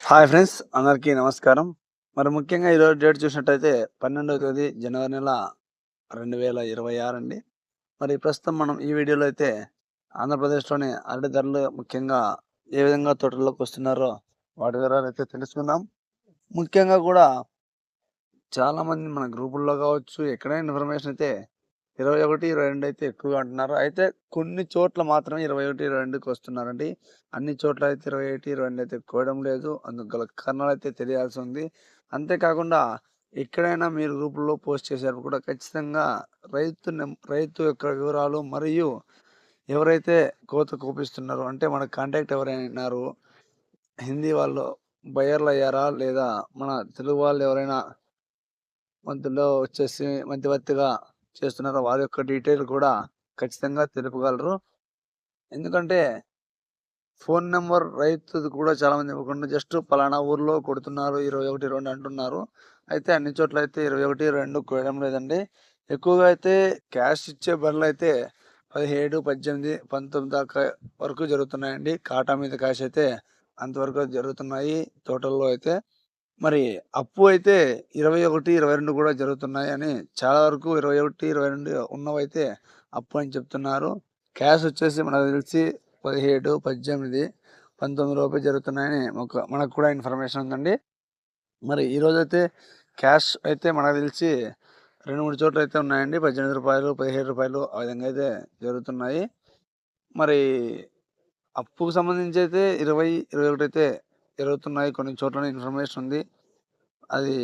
Hi friends అందరికీ నమస్కారం. మరి ముఖ్యంగా ఈరోజు డేట్ చూసినట్టయితే పన్నెండవ తేదీ జనవరి నెల రెండు వేల ఇరవై ఆరు అండి. మరి ప్రస్తుతం మనం ఈ వీడియోలో అయితే ఆంధ్రప్రదేశ్లోని అరటి ధరలు ముఖ్యంగా ఏ విధంగా తోటల్లోకి వస్తున్నారో వాటి వివరాలు అయితే తెలుసుకుందాం. ముఖ్యంగా కూడా చాలామంది మన గ్రూపుల్లో కావచ్చు ఎక్కడైనా ఇన్ఫర్మేషన్ అయితే ఇరవై ఒకటి ఇరవై రెండు అయితే ఎక్కువగా అంటున్నారు. అయితే కొన్ని చోట్ల మాత్రమే ఇరవై ఒకటి ఇరవై రెండుకి వస్తున్నారండి. అన్ని చోట్ల అయితే ఇరవై ఒకటి ఇరవై రెండు అయితే ఎక్కువడం లేదు. అందుకు గల కారణాలు అయితే తెలియాల్సి ఉంది. అంతేకాకుండా ఎక్కడైనా మీరు గ్రూపుల్లో పోస్ట్ చేసేటప్పుడు కూడా ఖచ్చితంగా రైతు నెం రైతు యొక్క వివరాలు మరియు ఎవరైతే కోత కోపిస్తున్నారో అంటే మన కాంటాక్ట్ ఎవరైనారు హిందీ వాళ్ళు బయర్లు అయ్యారా లేదా మన తెలుగు వాళ్ళు ఎవరైనా మధ్యలో వచ్చేసి మధ్యవర్తిగా చేస్తున్నారో వారి యొక్క డీటెయిల్ కూడా ఖచ్చితంగా తెలుపగలరు. ఎందుకంటే ఫోన్ నెంబర్ రైతుది కూడా చాలా మంది ఇవ్వకుండా జస్ట్ పలానా ఊర్లో కొడుతున్నారు ఇరవై ఒకటి రెండు అంటున్నారు. అయితే అన్ని చోట్ల అయితే ఇరవై ఒకటి రెండు కోయడం లేదండి. ఎక్కువగా అయితే క్యాష్ ఇచ్చే బండ్లు అయితే పదిహేడు పద్దెనిమిది పంతొమ్మిది దాకా వరకు జరుగుతున్నాయండి. కాటా మీద క్యాష్ అయితే అంతవరకు జరుగుతున్నాయి. తోటల్లో అయితే మరి అప్పు అయితే ఇరవై ఒకటి ఇరవై రెండు కూడా జరుగుతున్నాయి అని చాలా వరకు ఇరవై ఒకటి ఇరవై రెండు ఉన్నవైతే అప్పు అని చెప్తున్నారు. క్యాష్ వచ్చేసి మనకు తెలిసి పదిహేడు పద్దెనిమిది పంతొమ్మిది రూపాయలు జరుగుతున్నాయని మనకు కూడా ఇన్ఫర్మేషన్ ఉందండి. మరి ఈరోజు అయితే క్యాష్ అయితే మనకు తెలిసి రెండు మూడు చోట్ల అయితే ఉన్నాయండి. పద్దెనిమిది రూపాయలు పదిహేడు రూపాయలు ఆ విధంగా అయితే జరుగుతున్నాయి. మరి అప్పుకు సంబంధించి అయితే ఇరవై ఇరవై ఒకటి అయితే జరుగుతున్నాయి కొన్ని చోట్ల ఇన్ఫర్మేషన్ ఉంది. అది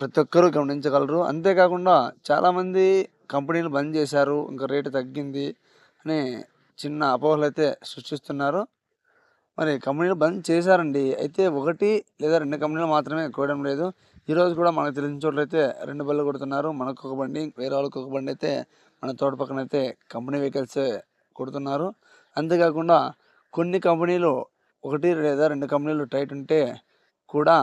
ప్రతి ఒక్కరూ గమనించగలరు. అంతేకాకుండా చాలామంది కంపెనీలు బంద్ చేశారు ఇంకా రేటు తగ్గింది అని చిన్న అపోహలు అయితే సృష్టిస్తున్నారు. మరి కంపెనీలు బంద్ చేశారండి. అయితే ఒకటి లేదా రెండు కంపెనీలు మాత్రమే కోయడం లేదు. ఈరోజు కూడా మనకు తెలిసిన చోట్ల అయితే రెండు బళ్ళు కొడుతున్నారు. మనకు ఒక బండి వేరే వాళ్ళకి ఒక బండి అయితే మన తోట పక్కన అయితే కంపెనీ వెహికల్స్ కొడుతున్నారు. అంతేకాకుండా కొన్ని కంపెనీలు ఒకటి లేదా రెండు కంపెనీలు టైట్ ఉంటే కూడా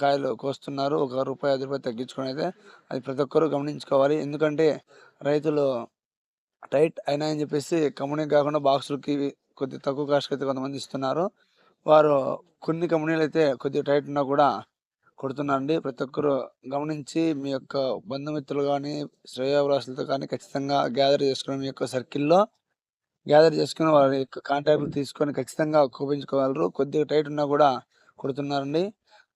కాయలు కోస్తున్నారు. ఒక రూపాయి ఐదు రూపాయలు తగ్గించుకొని అయితే అది ప్రతి ఒక్కరూ గమనించుకోవాలి. ఎందుకంటే రైతులు టైట్ అయినాయని చెప్పేసి కంపెనీ కాకుండా బాక్సులకి కొద్ది తక్కువ కాస్ట్కి అయితే కొంతమంది ఇస్తున్నారు. వారు కొన్ని కంపెనీలు అయితే కొద్దిగా టైట్ ఉన్నా కూడా కొడుతున్నారండి. ప్రతి ఒక్కరు గమనించి మీ యొక్క బంధుమిత్రులు కానీ శ్రేయవ్రాసులతో కానీ ఖచ్చితంగా గ్యాదర్ చేసుకుని మీ యొక్క సర్కిల్లో గ్యాదర్ చేసుకుని వారి యొక్క కాంటాక్ట్ తీసుకొని ఖచ్చితంగా కోపించుకోగలరు. కొద్దిగా టైట్ ఉన్నా కూడా కొడుతున్నారండి.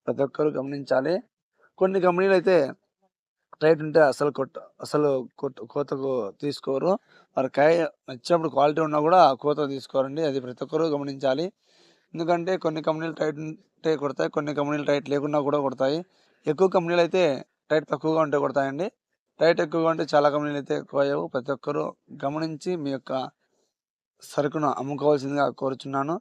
ప్రతి ఒక్కరు గమనించాలి. కొన్ని కంపెనీలు అయితే టైట్ ఉంటే అసలు కొట్ట అసలు కొట్ట కోతకు తీసుకోరు. వారి కాయ వచ్చినప్పుడు క్వాలిటీ ఉన్నా కూడా కోత తీసుకోరండి. అది ప్రతి ఒక్కరూ గమనించాలి. ఎందుకంటే కొన్ని కంపెనీలు టైట్ ఉంటే కొడతాయి. కొన్ని కంపెనీలు టైట్ లేకుండా కూడా కొడతాయి. ఎక్కువ కంపెనీలు అయితే టైట్ తక్కువగా ఉంటే కొడతాయండి. టైట్ ఎక్కువగా ఉంటే చాలా కంపెనీలు అయితే ఎక్కువ ప్రతి ఒక్కరు గమనించి మీ యొక్క సరుకును అమ్ముకోవాల్సిందిగా కోరుచున్నాను.